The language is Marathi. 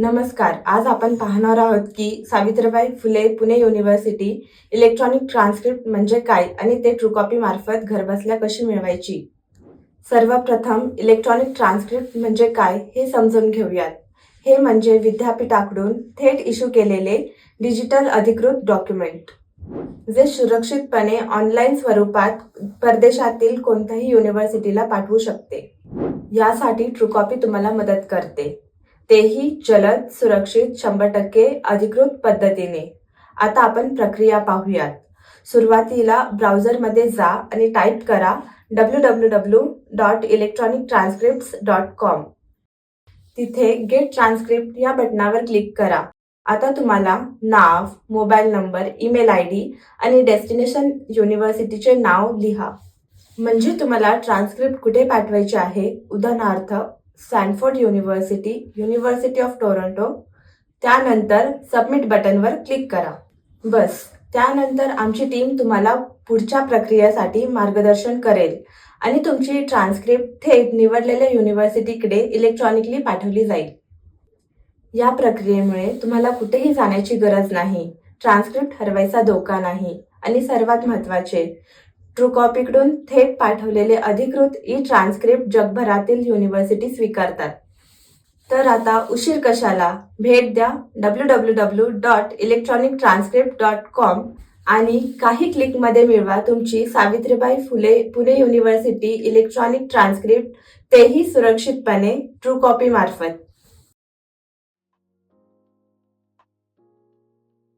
नमस्कार आज आपण पाहणार आहोत की Savitribai Phule Pune university electronic transcript म्हणजे काय आणि ते ट्रूकॉपी मार्फत घरबसल्या कशी मिळवायची? सर्वप्रथम इलेक्ट्रॉनिक ट्रान्सक्रिप्ट म्हणजे काय हे समजून घेऊयात. हे म्हणजे विद्यापीठाकडून थेट इश्यू केलेले डिजिटल अधिकृत डॉक्युमेंट जे सुरक्षितपणे ऑनलाईन स्वरूपात परदेशातील कोणत्याही युनिव्हर्सिटीला पाठवू शकते. यासाठी ट्रूकॉपी तुम्हाला मदत करते. तेही जलद सुरक्षित शंभर टक्के अधिकृत पद्धतीने. आता आपण प्रक्रिया पाहूयात. सुरुवातीला ब्राउझरमध्ये जा आणि टाईप करा W W W dot electronic transcript dot com तिथे गेट ट्रान्सक्रिप्ट या बटनावर क्लिक करा. आता तुम्हाला नाव mobile number email I D आणि डेस्टिनेशन युनिव्हर्सिटीचे नाव लिहा. म्हणजे तुम्हाला ट्रान्सक्रिप्ट कुठे पाठवायचे आहे? उदाहरणार्थ Sanford university university of Toronto त्यानंतर सबमिट बटनवर क्लिक करा. बस. त्यानंतर आमची टीम तुम्हाला पुढच्या प्रक्रियेसाठी मार्गदर्शन करेल. आणि तुमची ट्रान्सक्रिप्ट थेट निवडलेल्या युनिव्हर्सिटीकडे इलेक्ट्रॉनिकली पाठवली जाईल. या प्रक्रियेमुळे तुम्हाला कुठेही जाण्याची गरज नाही. ट्रान्सक्रिप्ट हरवायचा धोका नाही. आणि सर्वात महत्त्वाचे ट्रूकॉपीकडून थेट पाठवलेले अधिकृत ई ट्रान्सक्रिप्ट जगभरातील युनिव्हर्सिटी स्वीकारतात. तर आता उशीर कशाला? भेट द्या W W W dot electronic transcript dot com आणि काही क्लिकमध्ये मिळवा तुमची Savitribai Phule Pune university electronic transcript तेही सुरक्षितपणे ट्रू कॉपी मार्फत.